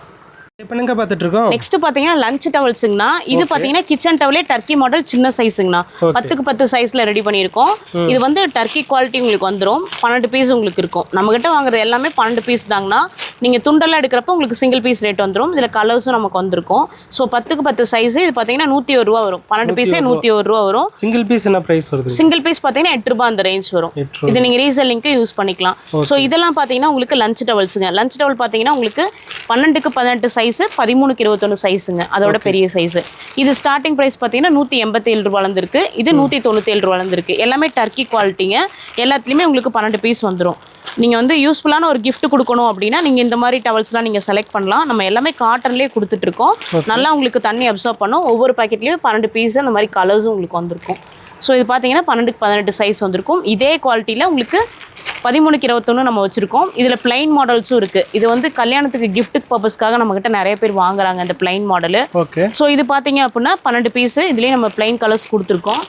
பார்த்துட்டு இருக்கோம் நெக்ஸ்ட் பாத்தீங்கன்னா லஞ்ச் டவல்ஸுங்கண்ணா இது பாத்தீங்கன்னா கிச்சன் டவலே டர்க்கி மாடல் சின்ன சைஸுங்கண்ணா. பத்துக்கு பத்து சைஸ்ல ரெடி பண்ணியிருக்கோம். இது வந்து டர்க்கி குவாலிட்டி உங்களுக்கு வந்துடும் பன்னெண்டு பீஸ் உங்களுக்கு இருக்கும். நம்ம கிட்ட வாங்குறது எல்லாமே பன்னெண்டு பீஸ் தாங்கண்ணா. நீங்க துண்டெல்லாம் எடுக்கிறப்ப உங்களுக்கு சிங்கிள் பீஸ் ரேட் வந்துடும் இதுல கலர்ஸும் நமக்கு வந்திருக்கும். ஸோ பத்துக்கு பத்து சைஸ் இது பாத்தீங்கன்னா நூத்தி ஒரு ரூபா வரும். பன்னெண்டு பீஸே நூத்தி ஒரு ரூபா. வரும். சிங்கிள் பீஸ் என்ன ப்ரைஸ் வருது? சிங்கிள் பீஸ் பாத்தீங்கன்னா எட்டு ரூபாய் அந்த ரேஞ்ச் வரும். ரூபா. இது நீங்கள் ரீசெல்லிங்க்கு யூஸ் பண்ணிக்கலாம். ஸோ இதெல்லாம் பார்த்தீங்கன்னா உங்களுக்கு லஞ்ச் டவல்ஸுங்க லஞ்ச் டவல் பார்த்தீங்கன்னா உங்களுக்கு பன்னெண்டுக்கு பதினெட்டு சைஸு பதிமூணுக்கு இருபத்தொன்று சைஸுங்க அதோட பெரிய சைஸு இது ஸ்டார்டிங் ப்ரைஸ் பார்த்தீங்கன்னா நூற்றி எண்பத்தேழு ரூபாலேருந்து இருக்கு இது நூற்றி தொண்ணூத்தேழு ரூபாலேருந்து இருக்கு எல்லாமே டர்க்கி குவாலிட்டிங்க எல்லாத்துலேயுமே உங்களுக்கு பன்னெண்டு பீஸ் வந்துடும் நீங்கள் வந்து யூஸ்ஃபுல்லான ஒரு gift கொடுக்கணும் அப்படின்னா நீங்கள் இந்த மாதிரி டவல்ஸ்லாம் நீங்கள் செலக்ட் பண்ணலாம். நம்ம எல்லாமே காட்டன்லேயே கொடுத்துட்ருக்கோம் நல்லா உங்களுக்கு தண்ணி அப்சர்வ் பண்ணும். ஒவ்வொரு பாக்கெட்லேயும் பன்னெண்டு பீஸ் அந்த மாதிரி கலர்ஸும் உங்களுக்கு வந்திருக்கும். ஸோ இது பார்த்தீங்கன்னா பன்னெண்டுக்கு பதினெட்டு சைஸ் வந்திருக்கும். இதே குவாலிட்டியில் உங்களுக்கு பதிமூணுக்கு இருபத்தொன்று நம்ம வச்சுருக்கோம். இதில் பிளைன் மாடல்ஸும் இருக்குது இது வந்து கல்யாணத்துக்கு கிஃப்ட்டுக்கு பர்பஸ்க்காக நம்மக்கிட்ட நிறைய பேர் வாங்குறாங்க இந்த பிளைன் மாடலு ஓகே ஸோ இது பார்த்தீங்க அப்படின்னா பன்னெண்டு பீஸு இதுலேயே நம்ம பிளைன் கலர்ஸ் கொடுத்துருக்கோம்.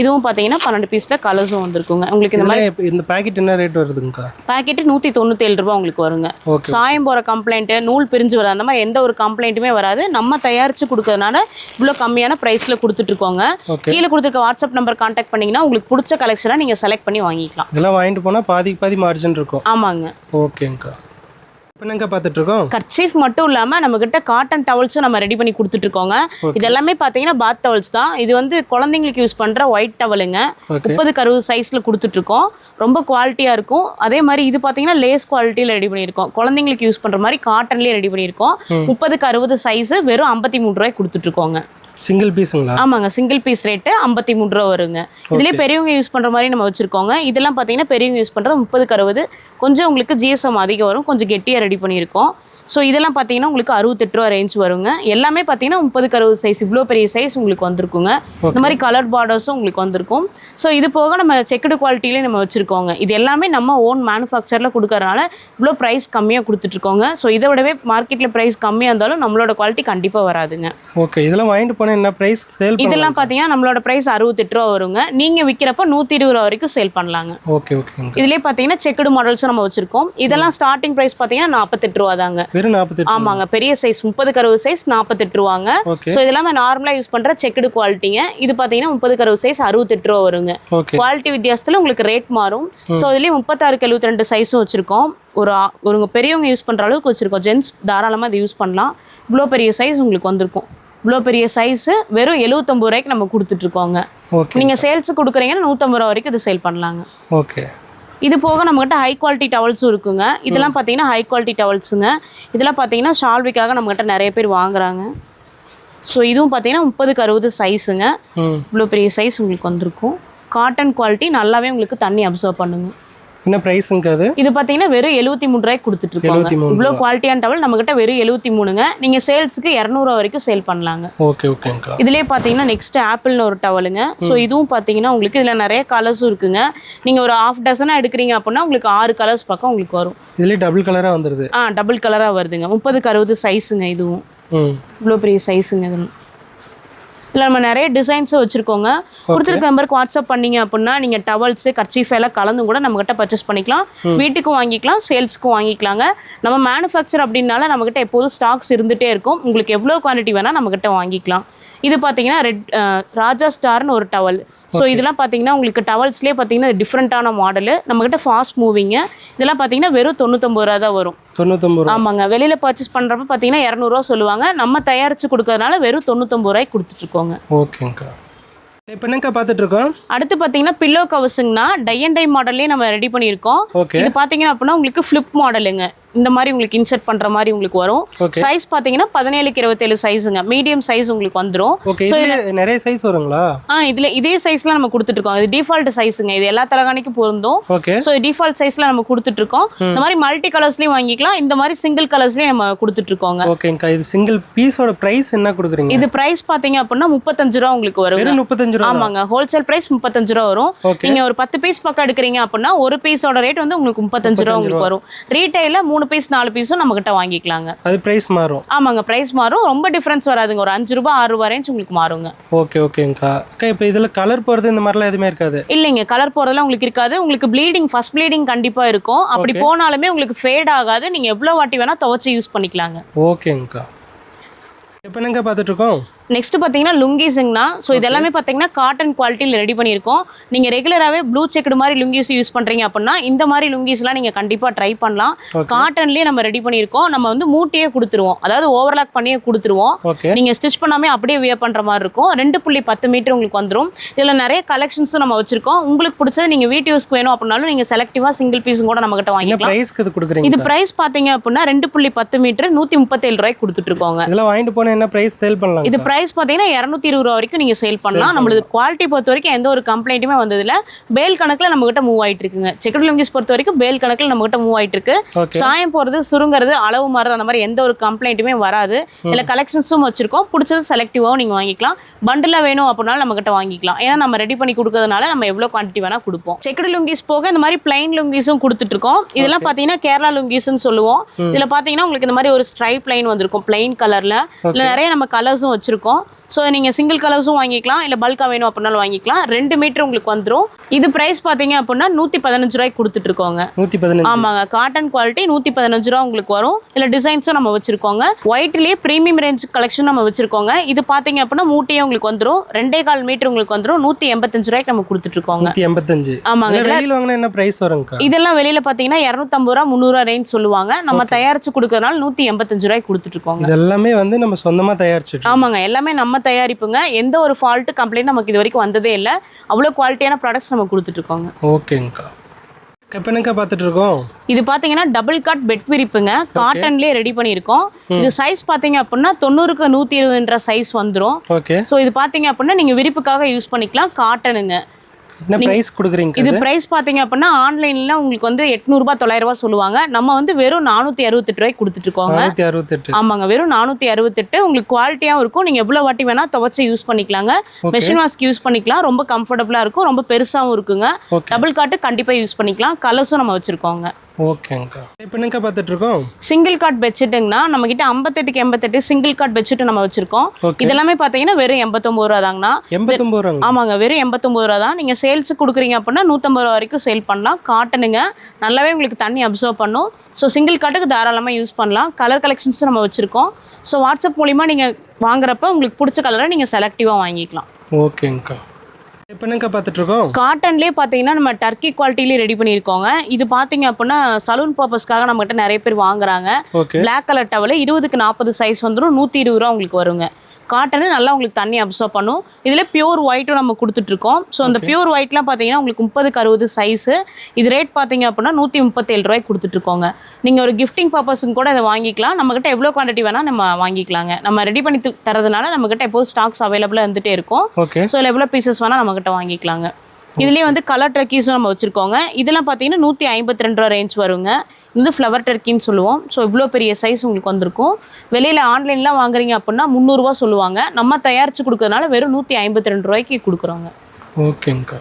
இதுவும் பார்த்தீங்கன்னா பன்னெண்டு பீஸில் கலர்ஸும் வந்திருக்குங்க. உங்களுக்கு இந்த மாதிரி இந்த பாக்கெட் என்ன ரேட் வருதுங்கக்கா? பாக்கெட்டு நூற்றி தொண்ணூத்தேழு ரூபா உங்களுக்கு வருங்க. சாயம் போகிற கம்ப்ளைண்ட்டு நூல் பிரிஞ்சு வர அந்த மாதிரி எந்த ஒரு கம்ப்ளைண்ட்டுமே வராது. நம்ம தயாரித்து கொடுக்கறதுனால இவ்வளோ கம்மியான ப்ரைஸில் கொடுத்துட்ருக்கோங்க கீழே கொடுத்துருக்க வாட்ஸ்அப் நம்பர் காண்டாக்ட் பண்ணிங்கன்னா உங்களுக்கு பிடிச்ச கலெக்ஷனை நீங்கள் செலக்ட் பண்ணி வாங்கிக்கலாம். இதெல்லாம் வாங்கிட்டு போனால் பாதிக்கு பாதி மார்ஜின் இருக்கும். ஆமாங்க. ஓகேங்கக்கா என்னங்க பார்த்துட்டு இருக்கோம் கர்ச்சீஃப் மட்டும் இல்லாமல் நம்மக்கிட்ட காட்டன் டவல்ஸும் நம்ம ரெடி பண்ணி கொடுத்துட்ருக்கோங்க. இது எல்லாமே பார்த்தீங்கன்னா பாத் டவல்ஸ் தான். இது வந்து குழந்தைங்களுக்கு யூஸ் பண்ணுற ஒயிட் டவலுங்க முப்பதுக்கு அறுபது சைஸில் கொடுத்துட்ருக்கோம். ரொம்ப குவாலிட்டியாக இருக்கும். அதே மாதிரி இது பார்த்தீங்கன்னா லேஸ் குவாலிட்டியில் ரெடி பண்ணியிருக்கோம். குழந்தைங்களுக்கு யூஸ் பண்ணுற மாதிரி காட்டன்லேயே ரெடி பண்ணியிருக்கோம். முப்பதுக்கு அறுபது சைஸு வெறும் ஐம்பத்தி மூணு ரூபாய் கொடுத்துட்ருக்கோங்க. சிங்கிள் பீஸுங்களா ஆமாங்க சிங்கிள் பீஸ் ரேட்டு ஐம்பத்தி மூணு ரூபா வருங்க. இதுலேயே பெரியவங்க யூஸ் பண்ணுற மாதிரி நம்ம வச்சுருக்கோங்க. இதெல்லாம் பார்த்தீங்கன்னா பெரியவங்க யூஸ் பண்ணுறது முப்பதுக்கு அறுபது. கொஞ்சம் உங்களுக்கு ஜிஎஸ்எம் அதிகம் வரும். கொஞ்சம் கெட்டியாக ரெடி பண்ணியிருக்கோம். ஸோ இதெல்லாம் பார்த்தீங்கன்னா உங்களுக்கு அறுபத்தெட்டு ரூபா ரேஞ்ச் வருங்க. எல்லாமே பார்த்தீங்கன்னா முப்பதுக்கு அறுபது சைஸ் இவ்வளோ பெரிய சைஸ் உங்களுக்கு வந்திருக்குங்க. இந்த மாதிரி கலர் பார்டர்ஸும் உங்களுக்கு வந்திருக்கும். ஸோ இது போக நம்ம செக்குடு குவாலிட்டிலே நம்ம வச்சுருக்கோங்க. இது எல்லாமே நம்ம ஓன் மேனுஃபேக்சரில் கொடுக்கறனால இவ்வளோ ப்ரைஸ் கம்மியாக கொடுத்துட்ருக்கோங்க. ஸோ இதை விடவே மார்க்கெட்டில் ப்ரைஸ் கம்மியாக இருந்தாலும் நம்மளோட குவாலிட்டி கண்டிப்பாக வராதுங்க. ஓகே இதெல்லாம் வாங்கிட்டு போனால் என்ன ப்ரைஸ் சேல் இதெல்லாம் பார்த்தீங்கன்னா நம்மளோட ப்ரைஸ் அறுபத்தெட்டு ரூபா வருங்க. நீங்கள் விற்கிறப்ப நூற்றி இருபது ரூபா வரைக்கும் சேல் பண்ணலாங்க. ஓகே ஓகேங்க இதுலேயே பார்த்தீங்கன்னா செக்குடு மாடல்ஸும் நம்ம வச்சுருக்கோம். இதெல்லாம் ஸ்டார்டிங் ப்ரைஸ் பார்த்தீங்கன்னா நாற்பத்தெட்டு ரூபா தாங்க. வெறும் நாற்பத்தெட்டு ஆமாங்க பெரிய சைஸ் முப்பதுக்கு அறுபது சைஸ் நாற்பத்தெட்டு ரூபாங்க. ஸோ இதெல்லாம் நார்மலாக யூஸ் பண்ணுற செக்குடு குவாலிட்டிங்க இது பார்த்தீங்கன்னா முப்பதுக்கு அறுபது சைஸ் அறுபத்தெட்டு ரூபா வருங்க. குவாலிட்டி வித்தியாசத்தில் உங்களுக்கு ரேட் மாறும். ஸோ இதுலேயே முப்பத்தாறுக்கு எழுபத்தி ரெண்டு சைஸும் வச்சுருக்கோம். ஒரு ஒரு பெரியவங்க யூஸ் பண்ணுற அளவுக்கு வச்சுருக்கோம். ஜென்ஸ் தாராளமாக இது யூஸ் பண்ணலாம். இவ்வளோ பெரிய சைஸ் உங்களுக்கு வந்திருக்கும். இவ்வளோ பெரிய சைஸு வெறும் எழுபத்தொம்பது ரூபாய்க்கு நம்ம கொடுத்துட்ருக்கோங்க நீங்கள் சேல்ஸ் கொடுக்குறீங்கன்னா நூற்றம்பது ரூபா வரைக்கும் இது சேல் பண்ணலாங்க. ஓகே இது போக நம்மகிட்ட ஹை குவாலிட்டி டவல்ஸும் இருக்குங்க. இதெல்லாம் பார்த்தீங்கன்னா ஹை குவாலிட்டி டவல்ஸுங்க இதெல்லாம் பார்த்தீங்கன்னா ஷால்விக்காக நம்மகிட்ட நிறைய பேர் வாங்குறாங்க. ஸோ இதுவும் பார்த்தீங்கன்னா முப்பதுக்கு அறுபது சைஸுங்க இவ்வளோ பெரிய சைஸ் உங்களுக்கு வந்திருக்கும். காட்டன் குவாலிட்டி நல்லாவே உங்களுக்கு தண்ணி அப்சர்வ் பண்ணுங்க. என்ன ப்ரைஸுங்க அது இது பார்த்தீங்கன்னா வெறும் எழுபத்தி மூணு ரூபாய்க்கு கொடுத்துட்டு இருக்காங்க. 73 இவ்வளோ குவாலிட்டியான டவல் நம்மகிட்ட வெறும் எழுபத்தி மூணுங்க. நீங்கள் சேல்ஸுக்கு இரநூறுவா வரைக்கும் சேல் பண்ணலாங்க. ஓகே ஓகேங்க்கா இதுலேயே பார்த்தீங்கன்னா நெக்ஸ்ட் ஆப்பிள்னு ஒரு டவலுங்க ஸோ இதுவும் பார்த்தீங்கன்னா உங்களுக்கு இதில் நிறைய கலர்ஸும் இருக்குங்க. நீங்கள் ஒரு ஆஃப் டசனாக எடுக்கிறீங்க அப்படின்னா உங்களுக்கு ஆறு கலர்ஸ் பக்கம் உங்களுக்கு வரும். இதுலேயே டபுள் கலராக வந்துடுது ஆ டபுள் கலராக வருதுங்க. முப்பதுக்கு அறுபது சைஸுங்க இதுவும். இவ்வளோ பெரிய சைஸுங்க இது இதில் நம்ம நிறைய டிசைன்ஸும் வச்சுருக்கோங்க. கொடுத்துருக்க நம்பருக்கு வாட்ஸ்அப் பண்ணீங்க அப்படின்னா நீங்கள் டவல்ஸு கர்ச்சீஃப் எல்லாம் கலந்து கூட நம்மக்கிட்ட பர்ச்சேஸ் பண்ணிக்கலாம். வீட்டுக்கும் வாங்கிக்கலாம் சேல்ஸுக்கும் வாங்கிக்கலாங்க. நம்ம மேனுஃபேக்சர் அப்படின்னால நம்மக்கிட்ட எப்போதும் ஸ்டாக்ஸ் இருந்துகிட்டே இருக்கும். உங்களுக்கு எவ்வளோ குவான்டிட்டி வேணால் நம்மக்கிட்ட வாங்கிக்கலாம். இது பார்த்தீங்கன்னா ரெட் ராஜா ஸ்டார்னு ஒரு டவல் ஸோ இதெல்லாம் பார்த்தீங்கன்னா உங்களுக்கு டவல்ஸ்லேயே பார்த்தீங்கன்னா டிஃப்ரெண்ட்டான மாடலு நம்மக்கிட்ட ஃபாஸ்ட் மூவிங்க இதெல்லாம் பார்த்தீங்கன்னா வெறும் தொண்ணூத்தொம்பது ரூபா தான் வரும். தொண்ணூத்தொம்பது ரூபா ஆமாங்க. வெளியில் பர்ச்சேஸ் பண்ணுறப்ப பார்த்தீங்கன்னா இரநூறுவா சொல்லுவாங்க. நம்ம தயாரித்து கொடுக்கறதுனால வெறும் தொண்ணூத்தொம்பது ரூபாய்க்கு கொடுத்துட்ருக்கோங்க ஓகேங்க்கா இப்போ என்னக்கா பார்த்துட்டு இருக்கோம்? அடுத்து பார்த்தீங்கன்னா பில்லோ கவர்ஸுங்கண்ணா டை அண்ட் டை மாடல்லே நம்ம ரெடி பண்ணியிருக்கோம். இது பார்த்தீங்கன்னா அப்படின்னா உங்களுக்கு ஃப்ளிப் மாடலுங்க இந்த மாதிரி உங்களுக்கு இன்செர்ட் பண்ணுற மாதிரி உங்களுக்கு வரும். சைஸ் பார்த்தீங்கன்னா பதினேழுக்கு இருபத்தேழு சைஸுங்க மீடியம் சைஸ் உங்களுக்கு வந்துடும் நிறைய சைஸ் வருங்களா? ஆ இதில் இதே சைஸில் நம்ம கொடுத்துட்ருக்கோம் இது டிஃபால்ட் சைஸுங்க இது எல்லா தலகாணிக்கும் பொருந்தும். ஸோ டிஃபால்ட் சைஸில் நம்ம கொடுத்துட்ருக்கோம் இந்த மாதிரி மல்டி கலர்ஸ்லையும் வாங்கிக்கலாம். இந்த மாதிரி சிங்கிள் கலர்ஸ்லையும் நம்ம கொடுத்துட்ருக்கோங்க ஓகேங்க்கா இது சிங்கிள் பீஸோட ப்ரைஸ் என்ன கொடுக்குறீங்க? இது பிரைஸ் பார்த்தீங்க அப்படின்னா முப்பத்தஞ்சு ரூபா உங்களுக்கு வரும் முப்பத்தஞ்சு ரூபா ஆமாங்க. ஹோல்சேல் பிரைஸ் முப்பத்தஞ்சு ரூபா வரும். நீங்க ஒரு பத்து பீஸ் பக்கம் எடுக்கிறீங்க அப்படின்னா ஒரு பீஸோட ரேட் வந்து உங்களுக்கு முப்பத்தஞ்சு ரூபா உங்களுக்கு வரும். ரீட்டைல மூணு பீஸ் நாலு பீஸும் நம்ம கிட்ட வாங்கிக்கலாங்க. அது ப்ரைஸ் மாறும். ஆமாங்க பிரைஸ் மாறும். ரொம்ப டிஃபரன்ஸ் வராதுங்க. ஒரு அஞ்சு ரூபா ஆறு ரூபா ரேஞ்ச் உங்களுக்கு மாறுங்க. ஓகே ஓகேங்க்கா அக்கா. இப்போ இதில் கலர் போகிறது இந்த மாதிரிலாம் எதுவுமே இருக்காது. இல்லைங்க கலர் போறதெல்லாம் உங்களுக்கு இருக்காது. உங்களுக்கு ப்ளீடிங் ஃபர்ஸ்ட் ப்ளீடிங் கண்டிப்பா இருக்கும். அப்படி போனாலுமே உங்களுக்கு ஃபேட் ஆகாது. நீங்க எவ்வளவு வாட்டி வேணா துவைச்சு யூஸ் பண்ணிக்கலாங்க. ஓகேங்க்கா இப்போ என்னங்க பார்த்துட்டு இருக்கோம்? நெக்ஸ்ட் பார்த்தீங்கன்னா லுங்கீஸுங்கண்ணா. ஸோ இதெல்லாமே பார்த்தீங்கன்னா காட்டன் குவாலிட்டியில் ரெடி பண்ணியிருக்கோம். நீங்கள் ரெகுலராகவே ப்ளூ செக்குடு மாதிரி லுங்கீஸ் யூஸ் பண்ணுறீங்க அப்படின்னா இந்த மாதிரி லுங்கீஸ்லாம் நீங்கள் கண்டிப்பாக ட்ரை பண்ணலாம். காட்டன்லேயே நம்ம ரெடி பண்ணியிருக்கோம். நம்ம வந்து மூட்டையே கொடுத்துருவோம். அதாவது ஓவர்லாக் பண்ணியே கொடுத்துருவோம். நீங்கள் ஸ்டிச் பண்ணாமே அப்படியே வியர் பண்ணுற மாதிரி இருக்கும். ரெண்டு புள்ளி பத்து மீட்டர் உங்களுக்கு வந்துடும் இதில் நிறைய கலெக்ஷன்ஸும் நம்ம வச்சுருக்கோம். உங்களுக்கு பிடிச்சது நீங்கள் வீட்டு யூஸ்க்கு வேணும் அப்படின்னாலும் நீங்கள் செலக்டிவாக சிங்கிள் பீஸும் கூட நம்மகிட்ட வாங்கிக்கலாம். ப்ரைஸ்க்கு இது இது ப்ரைஸ் பார்த்தீங்க அப்படின்னா ரெண்டு புள்ளி பத்து மீட்டர் நூற்றி முப்பத்தேழு ரூபாய்க்கு கொடுத்துட்ருக்கோங்க இதெல்லாம் வாங்கிட்டு போனால் என்ன ப்ரைஸ் சேல் பண்ணலாம் இது பிரைஸ் பார்த்தீங்கன்னா இரநூத்தி இருபது ரூபா வரைக்கும் நீங்கள் சேல் பண்ணலாம். நம்மளுக்கு குவாலிட்டி பொறுத்த வரைக்கும் எந்த ஒரு கம்ப்ளைண்ட்டுமே வந்ததில்ல. பேல் கணக்கில் நம்மகிட்ட மூவ் ஆயிட்டு இருக்குங்க செக்குடு லுங்கிஸ் பொறுத்த வரைக்கும் பேல் கணக்கில் நம்மகிட்ட மூவ் ஆயிட்டு இருக்கு சாயம் போகிறது சுருங்கிறது அளவு மாறுறது அந்த மாதிரி எந்த ஒரு கம்ப்ளைண்ட்டுமே வராது. இதில் கலெக்ஷன்ஸும் வச்சிருக்கோம். பிடிச்சது செலக்டிவாகவும் நீங்கள் வாங்கிக்கலாம். பண்டில் வேணும் அப்படின்னாலும் நம்மகிட்ட வாங்கிக்கலாம். ஏன்னா நம்ம ரெடி பண்ணி கொடுக்கறதுனால நம்ம எவ்வளோ குவான்டிட்டி வேணால் கொடுப்போம். செக்குடு லுங்கிஸ் போக இந்த மாதிரி பிளைன் லுங்கிஸும் கொடுத்துட்டு இருக்கோம் இதெல்லாம் பார்த்தீங்கன்னா கேரளா லுங்கிஸ்னு சொல்லுவோம். இதில் பார்த்தீங்கன்னா உங்களுக்கு இந்த மாதிரி ஒரு ஸ்ட்ரைப் லைன் வந்திருக்கும். பிளைன் கலரில் இதில் நிறைய நம்ம கலர்ஸும் வச்சுருக்கோம். பண்ணியிருக்கோம் ஸோ நீங்கள் சிங்கிள் கலர்ஸும் வாங்கிக்கலாம் இல்லை பல்காக வேணும் அப்படின்னாலும் வாங்கிக்கலாம். ரெண்டு மீட்டர் உங்களுக்கு வந்துடும் இது ப்ரைஸ் பார்த்தீங்க அப்படின்னா நூற்றி பதினஞ்சு ரூபாய்க்கு கொடுத்துட்ருக்கோங்க. நூற்றி பதினஞ்சு ஆமாங்க. காட்டன் குவாலிட்டி நூற்றி பதினஞ்சு ரூபா உங்களுக்கு வரும். இதில் டிசைன்ஸும் நம்ம வச்சுருக்கோங்க. ஒயிட்லேயே ப்ரீமியம் ரேஞ்ச் கலெக்ஷன் நம்ம வச்சுருக்கோங்க. இது பார்த்தீங்க அப்படின்னா மூட்டையே உங்களுக்கு வந்துடும் ரெண்டே கால் மீட்டர் உங்களுக்கு வந்துடும் நூற்றி எண்பத்தஞ்சு ரூபாய்க்கு நம்ம கொடுத்துட்ருக்கோங்க. எண்பத்தஞ்சு ஆமாங்க. வெளியில் வாங்கினா என்ன ப்ரைஸ் வருங்கக்கா இதெல்லாம் வெளியில் பார்த்தீங்கன்னா இரநூத்தம்பது ரூபா முந்நூறுவா ரேஞ்ச் சொல்லுவாங்க. நம்ம தயாரிச்சு கொடுக்கறதுனால நூற்றி எண்பத்தஞ்சு ரூபாய்க்கு கொடுத்துட்ருக்கோங்க. இது எல்லாமே வந்து நம்ம சொந்தமாக தயாரிச்சுட்டு ஆமாங்க. எல்லாமே நம்ம தயாரிப்புங்க எந்த ஒரு ஃபால்ட்டு கம்ப்ளைண்ட் நமக்கு இது வரைக்கும் வந்ததே இல்லை. அவ்வளோ குவாலிட்டியான ப்ராடக்ட்ஸ் நம்ம கொடுத்துட்ருக்கோங்க ஓகேங்கக்கா. இப்போ என்னக்கா பார்த்துட்டு இருக்கோம் இது பார்த்தீங்கன்னா டபுள் காட் பெட் விரிப்புங்க. காட்டன்லேயே ரெடி பண்ணியிருக்கோம். இது சைஸ் பார்த்தீங்க அப்படின்னா தொண்ணூறுக்கு நூற்றி இருபதுன்ற சைஸ் வந்துடும் ஓகே ஸோ இது பார்த்தீங்க அப்படின்னா நீங்கள் விரிப்புக்காக யூஸ் பண்ணிக்கலாம். காட்டனுங்க ப்ரைஸ் கொடுக்குறீங்க இது பிரைஸ் பார்த்தீங்க அப்படின்னா ஆன்லைனில் உங்களுக்கு வந்து எட்நூறுபா தொள்ளாயிரரூபா சொல்லுவாங்க. நம்ம வந்து வெறும் நானூற்றி அறுபத்தெட்டு ரூபாய்க்கு கொடுத்துட்ருக்கோங்க. அறுபத்தெட்டு. ஆமாங்க வெறும் நானூற்றி அறுபத்தெட்டு. உங்களுக்கு குவாலிட்டியாகவும் இருக்கும். நீங்கள் எவ்வளோ வாட்டி வேணால் துவைச்சு யூஸ் பண்ணிக்கலாங்க. மெஷின் வாஷ்க்கு யூஸ் பண்ணிக்கலாம். ரொம்ப கம்ஃபர்டபுளாக இருக்கும். ரொம்ப பெருசாகவும் இருக்குங்க. டபுள் காட்டு கண்டிப்பாக யூஸ் பண்ணிக்கலாம். கலர்ஸும் நம்ம வச்சுருக்கோங்க. ஓகேங்கக்கா இப்போ என்னக்கா பார்த்துட்டு இருக்கோம் சிங்கிள் காட் பெட்ஷீட்டுங்கன்னா நம்ம கிட்ட ஐம்பத்தெட்டுக்கு எண்பத்தெட்டு சிங்கிள் காட் பெட்ஷீட் நம்ம வச்சிருக்கோம். இதெல்லாமே பார்த்தீங்கன்னா வெறும் எண்பத்தொம்பது ரூபா தாங்கண்ணா. எண்பத்தொம்பது ரூபாங்க. ஆமாங்க வெறும் எண்பத்தொம்பது ரூபா தான். நீங்கள் சேல்ஸுக்கு கொடுக்குறீங்க அப்படின்னா நூற்றம்பது ரூபா வரைக்கும் சேல் பண்ணலாம். காட்டனுங்க நல்லாவே உங்களுக்கு தண்ணி அப்சர்வ் பண்ணும். ஸோ சிங்கிள் காட்டுக்கு தாராளமாக யூஸ் பண்ணலாம். கலர் கலெக்ஷன்ஸும் நம்ம வச்சுருக்கோம். ஸோ வாட்ஸ்அப் மூலிமா நீங்கள் வாங்குறப்ப உங்களுக்கு பிடிச்ச கலரை நீங்கள் செலக்டிவாக வாங்கிக்கலாம். ஓகேங்கக்கா இப்போ இருக்கோம் காட்டன்லேயே பார்த்தீங்கன்னா நம்ம டர்க்கி குவாலிட்டிலேயே ரெடி பண்ணியிருக்கோங்க. இது பார்த்தீங்க அப்படின்னா சலூன் பர்பஸ்க்காக நம்மகிட்ட நிறைய பேர் வாங்குறாங்க. பிளாக் கலர் டவல் இருபதுக்கு நாற்பது சைஸ் வந்துடும் நூற்றி இருபது ரூபா உங்களுக்கு வருங்க. காட்டனு நல்லா உங்களுக்கு தண்ணி அப்சர்வ் பண்ணும். இதில் பியூர் ஒயிட்டும் நம்ம கொடுத்துட்ருக்கோம் ஸோ அந்த பியூர் ஒயிட்லாம் பார்த்தீங்கன்னா உங்களுக்கு முப்பதுக்கு அறுபது சைஸு இது ரேட் பார்த்தீங்க அப்படின்னா நூற்றி முப்பத்தேழு ரூபாய்க்கு கொடுத்துட்ருக்கோங்க நீங்கள் ஒரு கிஃப்டிங் பர்பஸுக்கு கூட இதை வாங்கிக்கலாம். நம்மக்கிட்ட எவ்வளோ குவான்டிட்டி வேணால் நம்ம வாங்கிக்கலாங்க. நம்ம ரெடி பண்ணி தரதுனால நம்மக்கிட்ட எப்போது ஸ்டாக்ஸ் அவைலபிளாக இருந்துகிட்டே இருக்கும். ஸோ எவ்வளோ பீசஸ் வேணால் நம்மக்கிட்ட வாங்கிக்கலாங்க. இதுலேயே வந்து கலர் டர்க்கீஸும் நம்ம வச்சுருக்கோங்க. இதெல்லாம் பார்த்தீங்கன்னா நூற்றி ஐம்பத்தி ரெண்டு ரூபா ரேஞ்ச் வருங்க. இது வந்து ஃப்ளவர் டர்க்கின்னு சொல்லுவோம். ஸோ இவ்வளோ பெரிய சைஸ் உங்களுக்கு வந்திருக்கும். வெளியில் ஆன்லைன்லாம் வாங்குறீங்க அப்படின்னா முந்நூறுரூவா சொல்லுவாங்க. நம்ம தயாரித்து கொடுக்கறதுனால வெறும் நூற்றி ஐம்பத்தி ரெண்டு ரூபாய்க்கு கொடுக்குறோங்க. ஓகேங்க்கா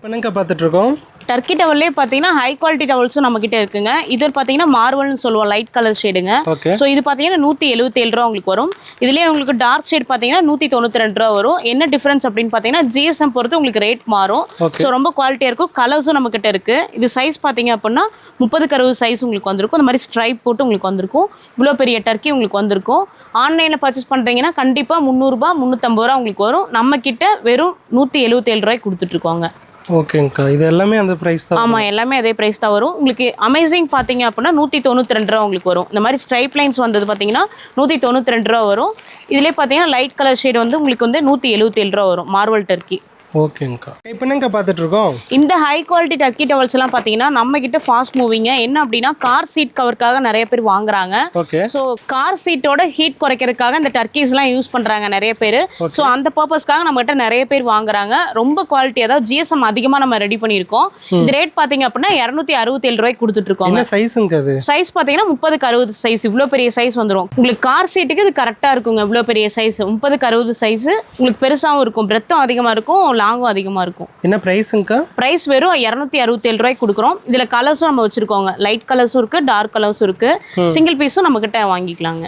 இப்போ என்னங்கக்கா பார்த்துட்ருக்கோம்? டர்க்கி டவல்லே பார்த்தீங்கன்னா ஹை குவாலிட்டி டவல்ஸும் நம்மக்கிட்ட இருக்குங்க. இது பார்த்தீங்கன்னா மார்வல்னு சொல்லுவோம் லைட் கலர் ஷேடுங்க ஸோ இது பார்த்தீங்கன்னா நூற்றி எழுபத்தேழு ரூபா உங்களுக்கு வரும். இதுலேயே உங்களுக்கு டார்க் ஷேட் பார்த்தீங்கன்னா நூற்றி தொண்ணூற்றி ரெண்டு ரூபா வரும். என்ன டிஃப்ரென்ஸ் அப்படின்னு பார்த்தீங்கன்னா ஜிஎஸ்எம் பொறுத்து உங்களுக்கு ரேட் மாறும். ஸோ ரொம்ப குவாலிட்டியாக இருக்கும். கலர்ஸும் நம்மக்கிட்ட இருக்குது இது சைஸ் பார்த்தீங்க அப்படின்னா முப்பதுக்கு அறுபது சைஸ் உங்களுக்கு வந்திருக்கும். இந்த மாதிரி ஸ்ட்ரைப் போட்டு உங்களுக்கு வந்திருக்கும். இவ்வளோ பெரிய டர்க்கி உங்களுக்கு வந்திருக்கும். ஆன்லைனில் பர்ச்சேஸ் பண்ணுறீங்கன்னா கண்டிப்பாக முந்நூறுரூபா முந்நூற்றம்பது ரூபா உங்களுக்கு வரும். நம்மக்கிட்ட வெறும் நூற்றி எழுபத்தேழு ரூபாய்க்கு கொடுத்துட்ருக்கோங்க. ஓகேங்க்கா இது எல்லாமே அந்த ப்ரைஸ் தான் ஆமாம் எல்லாமே அதே ப்ரைஸ் தான் வரும். உங்களுக்கு அமேசிங் பார்த்தீங்க அப்படின்னா நூற்றி தொண்ணூற்றி ரெண்டு ரூபா உங்களுக்கு வரும். இந்த மாதிரி ஸ்ட்ரைப் லைன்ஸ் வந்தது பார்த்தீங்கன்னா நூற்றி தொண்ணூற்றி ரெண்டு ரூபா வரும். இதிலே பார்த்தீங்கன்னா லைட் கலர் ஷேட் வந்து உங்களுக்கு வந்து நூற்றி எழுபத்தேழு ரூபா வரும். மார்வல் டர்க்கி ஓகேங்க்கா இப்போ என்னங்கக்கா பார்த்துட்ருக்கோம் இந்த ஹை குவாலிட்டி டர்க்கி டவல்ஸ் எல்லாம் பார்த்தீங்கன்னா நம்ம கிட்ட ஃபாஸ்ட் மூவிங்க என்ன அப்படின்னா கார் சீட் கவருக்காக நிறைய பேர் வாங்குறாங்க. ஓகே ஸோ கார் சீட்டோட ஹீட் குறைக்கிறதுக்காக இந்த டர்க்கீஸ்லாம் யூஸ் பண்ணுறாங்க நிறைய பேர். ஸோ அந்த பர்பஸ்க்காக நம்மகிட்ட நிறைய பேர் வாங்குறாங்க. ரொம்ப குவாலிட்டி அதாவது ஜிஎஸ்எம் அதிகமாக நம்ம ரெடி பண்ணியிருக்கோம். இது ரேட் பார்த்தீங்க அப்படின்னா இரநூத்தி அறுபத்தேழு ரூபாய்க்கு கொடுத்துட்ருக்கோங்க. என்ன சைஸுங்க அது? சைஸ் பார்த்தீங்கன்னா முப்பதுக்கு அறுபது சைஸ் இவ்வளோ பெரிய சைஸ் வந்துடும் உங்களுக்கு கார் சீட்டுக்கு இது கரெக்டாக இருக்குங்க. இவ்வளோ பெரிய சைஸ் முப்பதுக்கு அறுபது சைஸ் உங்களுக்கு பெருசாகவும் இருக்கும். பிரெத்தும் அதிகமாக இருக்கும். லாங்கும் அதிகமாக இருக்கும். என்ன ப்ரைஸுங்கக்கா ப்ரைஸ் வெறும் இரநூத்தி அறுபத்தேழு ரூபாய்க்கு கொடுக்குறோம். இதில் கலர்ஸும் நம்ம வச்சுருக்கோங்க. லைட் கலர்ஸும் இருக்குது டார்க் கலர்ஸும் இருக்குது சிங்கிள் பீஸும் நம்மக்கிட்ட வாங்கிக்கலாங்க.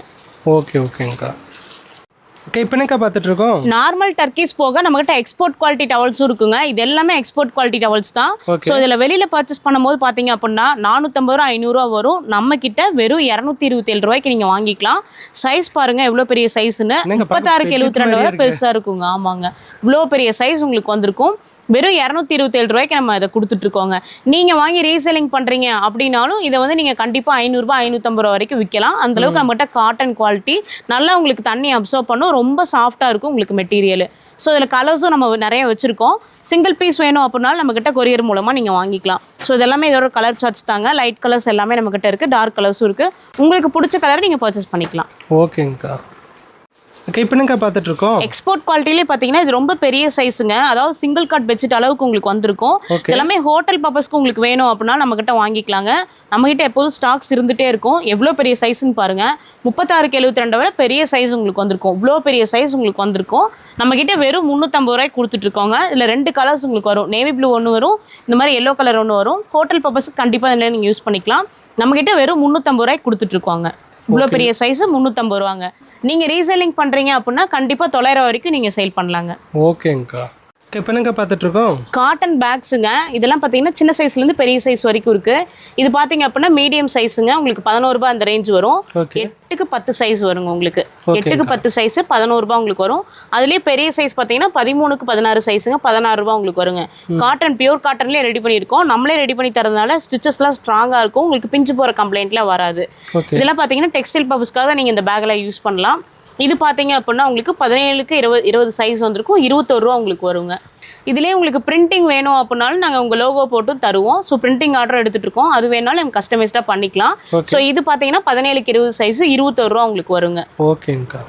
ஓகே ஓகேங்க்கா ஓகே இப்போ என்னக்கா பார்த்துட்ருக்கோம் நார்மல் டர்க்கீஸ் போக நம்மகிட்ட எக்ஸ்போர்ட் குவாலிட்டி டவல்ஸும் இருக்குங்க. இது எல்லாமே எக்ஸ்போர்ட் குவாலிட்டி டவல்ஸ் தான். ஸோ இதில் வெளியில் பர்ச்சேஸ் பண்ணும்போது பார்த்தீங்க அப்படின்னா நானூற்றம்பது ரூபா ஐநூறுரூவா வரும். நம்ம கிட்ட வெறும் இரநூத்தி இருபத்தேழு ரூபாய்க்கு நீங்கள் வாங்கிக்கலாம். சைஸ் பாருங்க எவ்வளோ பெரிய சைஸ்னு முப்பத்தாறுக்கு எழுபத்தி ரெண்டு ரூபாய். பெருசாக இருக்குங்க. ஆமாங்க. இவ்வளோ பெரிய சைஸ் உங்களுக்கு வந்திருக்கும். வெறும் இரநூத்தி இருபத்தேழு ரூபாய்க்கு நம்ம இதை கொடுத்துட்ருக்கோங்க நீங்கள் வாங்கி ரீசெல்லிங் பண்ணுறீங்க அப்படின்னாலும் இதை வந்து நீங்கள் கண்டிப்பாக ஐநூறுரூபா ஐநூற்றம்பது ரூபா வரைக்கும் விற்கலாம் அந்தளவுக்கு நம்மகிட்ட காட்டன் குவாலிட்டி நல்லா உங்களுக்கு தண்ணி அப்சர்வ் பண்ணும். ரொம்ப சாஃப்டாக இருக்கும் உங்களுக்கு மெட்டீரியல் ஸோ இதில் கலர்ஸும் நம்ம நிறைய வச்சுருக்கோம். சிங்கிள் பீஸ் வேணும் அப்படின்னாலும் நம்மக்கிட்ட கொரியர் மூலமாக நீங்கள் வாங்கிக்கலாம். ஸோ இதெல்லாமே இதோட கலர் சார்ட்ஸ் தாங்க. லைட் கலர்ஸ் எல்லாமே நம்மக்கிட்ட இருக்குது டார்க் கலர்ஸும் இருக்குது உங்களுக்கு பிடிச்ச கலரை நீங்கள் பர்ச்சேஸ் பண்ணிக்கலாம். ஓகேங்கக்கா இப்போ என்னக்கா பார்த்துட்ருக்கோம் எக்ஸ்போர்ட் குவாலிட்டிலே பார்த்தீங்கன்னா இது ரொம்ப பெரிய சைஸுங்க அதாவது சிங்கிள் காட் பெட்ஷீட் அளவுக்கு உங்களுக்கு வந்திருக்கும். எல்லாமே ஹோட்டல் பர்பஸ்க்கு உங்களுக்கு வேணும் அப்படின்னா நம்மக்கிட்ட வாங்கிக்கலாங்க. நம்மக்கிட்ட எப்போதும் ஸ்டாக்ஸ் இருந்துகிட்டே இருக்கும். எவ்வளோ பெரிய சைஸ்னு பாருங்க. முப்பத்தாறுக்கு எழுபத்தி ரெண்டை விட பெரிய சைஸ் உங்களுக்கு வந்திருக்கும். இவ்வளோ பெரிய சைஸ் உங்களுக்கு வந்திருக்கும். நம்மக்கிட்ட வெறும் முந்நூற்றம்பது ரூபாய்க்கு கொடுத்துட்ருக்கோங்க இதில் ரெண்டு கலர்ஸ் உங்களுக்கு வரும். நேவி ப்ளூ ஒன்று வரும். இந்த மாதிரி எல்லோ கலர் ஒன்று வரும். ஹோட்டல் பர்பஸ்க்கு கண்டிப்பாக இதில் நீங்கள் யூஸ் பண்ணிக்கலாம். நம்மக்கிட்ட வெறும் முந்நூற்றம்பது ரூபாய்க்கு கொடுத்துட்ருக்கோங்க இவ்வளோ பெரிய சைஸ் முந்நூற்றம்பது ரூபாங்க. நீங்கள் ரீசெல்லிங் பண்ணுறீங்க அப்படின்னா கண்டிப்பாக தொள்ளாயிரம் வரைக்கும் நீங்கள் சேல் பண்ணலாங்க. ஓகேங்க்கா ஓகே இப்போ என்னக்கா பார்த்துட்ருக்கோம் காட்டன் பேக்ஸுங்க இதெல்லாம் பார்த்தீங்கன்னா சின்ன சைஸ்லேருந்து பெரிய சைஸ் வரைக்கும் இருக்குது இது பார்த்தீங்க அப்படின்னா மீடியம் சைஸுங்க உங்களுக்கு பதினோரு ரூபாய் அந்த ரேஞ்ச் வரும். எட்டுக்கு பத்து சைஸ் வருங்க உங்களுக்கு. எட்டுக்கு பத்து சைஸ் பதினோரு ரூபாய் உங்களுக்கு வரும். அதுலேயே பெரிய சைஸ் பார்த்தீங்கன்னா பதிமூணுக்கு பதினாறு சைஸுங்க பதினாறு ரூபாய் உங்களுக்கு வருங்க. காட்டன் பியூர் காட்டன்லேயே ரெடி பண்ணியிருக்கோம். நம்மளே ரெடி பண்ணி தரதுனால ஸ்டிச்சஸ்லாம் ஸ்ட்ராங்காக இருக்கும். உங்களுக்கு பிஞ்சு போகிற கம்ப்ளைண்ட்லாம் வராது. இதெல்லாம் பார்த்தீங்கன்னா டெக்ஸ்டைல் பர்பஸ்க்காக நீங்கள் இந்த பேக்கில் யூஸ் பண்ணலாம். இது பார்த்தீங்க அப்படின்னா உங்களுக்கு பதினேழுக்கு இருபது இருபது சைஸ் வந்திருக்கும். இருபத்தோரு ரூபா உங்களுக்கு வருங்க. இதுலேயே உங்களுக்கு பிரிண்டிங் வேணும் அப்படின்னாலும் நாங்கள் உங்கள் லோகோ போட்டும் தருவோம். ஸோ பிரிண்டிங் ஆர்டர் எடுத்துகிட்டு இருக்கோம். அது வேணாலும் நம்ம கஸ்டமைஸ்டாக பண்ணிக்கலாம். ஸோ இது பார்த்தீங்கன்னா பதினேழுக்கு இருபது சைஸ் இருபத்தோரு ரூபா உங்களுக்கு வருங்க. ஓகேங்க்கா